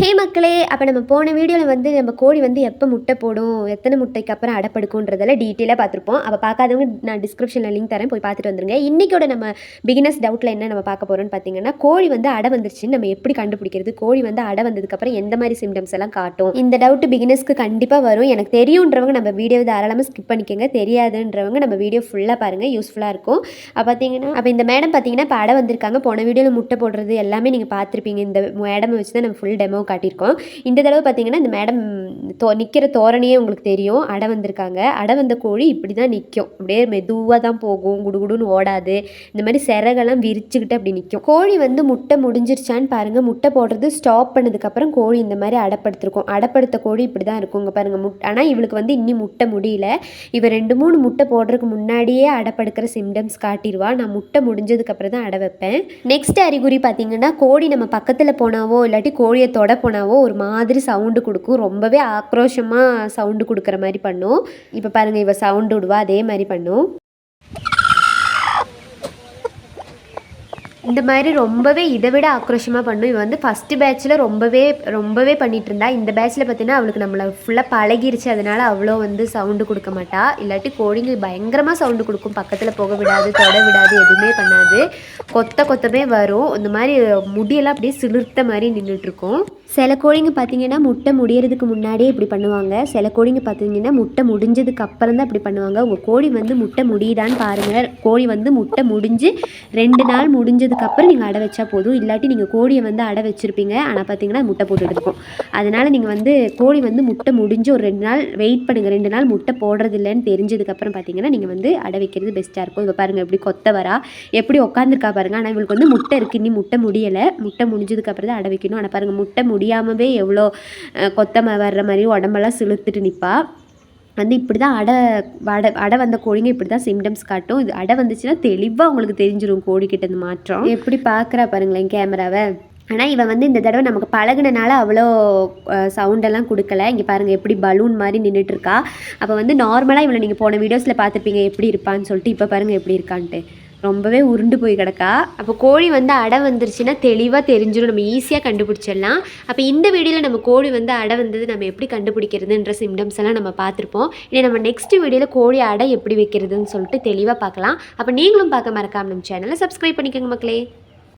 ஹே மக்களே அப்போ நம்ம போன வீடியோவில் வந்து நம்ம கோழி வந்து எப்போ முட்டை போடும் எத்தனை முட்டைக்கு அப்புறம் அடைப்படுக்குன்றதெல்லாம் டீட்டெயிலாக பார்த்துருப்போம். அப்போ பார்க்காதவங்க நான் டிஸ்கிரிப்ஷனில் லிங்க் தரேன் போய் பார்த்துட்டு வந்துருங்க. இன்றைக்கோட நம்ம பிகினஸ் டவுட்டில் என்ன நம்ம பார்க்க போகிறோம்னு பார்த்தீங்கன்னா கோழி வந்து அடை வந்துருச்சுன்னு நம்ம எப்படி கண்டுபிடிக்கிறது? கோழி வந்து அடை வந்ததுக்கப்புறம் எந்த மாதிரி சிம்டம்ஸ் எல்லாம் காட்டும்? இந்த டவுட் பிகினஸ்க்கு கண்டிப்பாக வரும். எனக்கு தெரியுன்றவங்க நம்ம வீடியோ தாராளமாக ஸ்கிப் பண்ணிக்கோங்க. தெரியாதுன்றவங்க நம்ம வீடியோ ஃபுல்லாக பாருங்கள் யூஸ்ஃபுல்லாக இருக்கும். அப்போ பார்த்தீங்கன்னா அப்போ இந்த மேடம் பார்த்தீங்கன்னா இப்போ அடை வந்திருக்காங்க. போன வீடியோவில் முட்டை போடுறது எல்லாமே நீங்கள் பார்த்துருப்பீங்க. இந்த மேடம் வச்சு தான் நம்ம ஃபுல் டெமோ காட்டியிருக்கோம். இந்த தடவை பார்த்தீங்கன்னா இந்த மேடம் தோ நிற்கிற தோரணையே உங்களுக்கு தெரியும். அடை வந்திருக்காங்க. அடை வந்த கோழி இப்படி தான் நிற்கும் அப்படியே மெதுவாக தான் போகும். குடுகுடுன்னு ஓடாது. இந்த மாதிரி சிறகெல்லாம் விரிச்சுக்கிட்டு அப்படி நிற்கும் கோழி வந்து முட்டை முடிஞ்சிருச்சான்னு பாருங்கள் முட்டை போடுறது ஸ்டாப் பண்ணதுக்கப்புறம் கோழி இந்த மாதிரி அடைப்படுத்திருக்கும். அடைப்படுத்த கோழி இப்படி தான் இருக்கும். இங்கே பாருங்கள் முட் ஆனால் இவளுக்கு வந்து இன்னி முட்டை முடியல. இவள் ரெண்டு மூணு முட்டை போடுறதுக்கு முன்னாடியே அடைப்படுக்கிற சிம்டம்ஸ் காட்டிடுவா நான் முட்டை முடிஞ்சதுக்கப்புறம் தான் அடை வைப்பேன். நெக்ஸ்ட் அறிகுறி பார்த்தீங்கன்னா கோழி நம்ம பக்கத்தில் போனாவோ இல்லாட்டி கோழியை தொட போனாவோ ஒரு மாதிரி சவுண்டு கொடுக்கும். ரொம்பவே ஆக்ரோஷமாக சவுண்டு கொடுக்குற மாதிரி பண்ணும். இப்போ பாருங்கள் இவள் சவுண்டு விடுவா அதே மாதிரி பண்ணும். இந்த மாதிரி ரொம்பவே இதை விட ஆக்ரோஷமாக பண்ணும். இவன் வந்து ஃபஸ்ட்டு பேட்ச்சில் ரொம்பவே ரொம்பவே பண்ணிட்டு இருந்தா. இந்த பேட்ச்சில் பார்த்தீங்கன்னா அவளுக்கு நம்மளை ஃபுல்லாக பழகிருச்சு. அதனால அவ்வளோ வந்து சவுண்டு கொடுக்க மாட்டா. இல்லாட்டி கோழிங்க பயங்கரமாக சவுண்டு கொடுக்கும். பக்கத்தில் போக விடாது தொட விடாது எதுவுமே பண்ணாது. கொத்த கொத்தமே வரும். இந்த மாதிரி முடியெல்லாம் அப்படியே சிலிர்த்த மாதிரி நின்றுட்டுருக்கும் சில கோழிங்க பார்த்தீங்கன்னா முட்டை முடியறதுக்கு முன்னாடியே இப்படி பண்ணுவாங்க. சில கோழிங்க பார்த்தீங்கன்னா முட்டை முடிஞ்சதுக்கு அப்புறம் தான் இப்படி பண்ணுவாங்க. உங்கள் கோழி வந்து முட்டை முடியுதான்னு பாருங்கள் கோழி வந்து முட்டை முடிஞ்சு ரெண்டு நாள் முடிஞ்சதுக்கப்புறம் நீங்கள் அடை வச்சா போதும். இல்லாட்டி நீங்கள் கோழியை வந்து அடை வச்சுருப்பீங்க. ஆனால் பார்த்தீங்கன்னா முட்டை போட்டுட்டு இருக்கும். அதனால் நீங்கள் வந்து கோழி வந்து முட்டை முடிஞ்சு ஒரு ரெண்டு நாள் வெயிட் பண்ணுங்கள் ரெண்டு நாள் முட்டை போடுறது இல்லைன்னு தெரிஞ்சதுக்கப்புறம் பார்த்தீங்கன்னா நீங்கள் வந்து அடை வைக்கிறது பெஸ்ட்டாக இருக்கும். இப்போ பாருங்கள் எப்படி கொத்த வரா எப்படி உட்காந்துருக்கா பாருங்கள் ஆனால் இவங்களுக்கு வந்து முட்டை இருக்குது இன்னி முட்டை முடியலை. முட்டை முடிஞ்சதுக்கப்புறம் தான் அடை வைக்கணும். ஆனால் பாருங்கள் முட்டை முடியாமவே எவ்வளோ கொத்தம வர்ற மாதிரி உடம்பெல்லாம் சிலுத்துட்டு நிற்பா வந்து இப்படி தான் அடை அடை அடை வந்த கோழிங்க இப்படி தான் சிம்டம்ஸ் காட்டும். இது அடை வந்துச்சுன்னா தெளிவாக உங்களுக்கு தெரிஞ்சிடும் கோழிக்கிட்ட இந்த மாற்றம். எப்படி பார்க்குறா பாருங்களேன் கேமராவை ஆனால் இவன் வந்து இந்த தடவை நமக்கு பழகுனனால அவ்வளோ சவுண்டெல்லாம் கொடுக்கல. இங்கே பாருங்கள் எப்படி பலூன் மாதிரி நின்றுட்டு இருக்கா அப்போ வந்து நார்மலாக இவளை நீங்கள் போன வீடியோஸில் பார்த்துருப்பீங்க எப்படி இருப்பான்னு சொல்லிட்டு இப்போ பாருங்கள் எப்படி இருக்கான்ட்டு. ரொம்பவே உருண்டு போய் கிடக்கா. அப்போ கோழி வந்து அடை வந்துருச்சுன்னா தெளிவாக தெரிஞ்சிடும் நம்ம ஈஸியாக கண்டுபிடிச்சிடலாம். அப்போ இந்த வீடியோவில் நம்ம கோழி வந்து அடை வந்தது நம்ம எப்படி கண்டுபிடிக்கிறதுன்ற சிம்டம்ஸ் எல்லாம் நம்ம பார்த்துருப்போம். இனி நம்ம நெக்ஸ்ட் வீடியோவில் கோழி அடை எப்படி வைக்கிறதுன்னு சொல்லிட்டு தெளிவாக பார்க்கலாம். அப்போ நீங்களும் பார்க்க மறக்காம நம்ம சேனலை சப்ஸ்கிரைப் பண்ணிக்கோங்க மக்களே.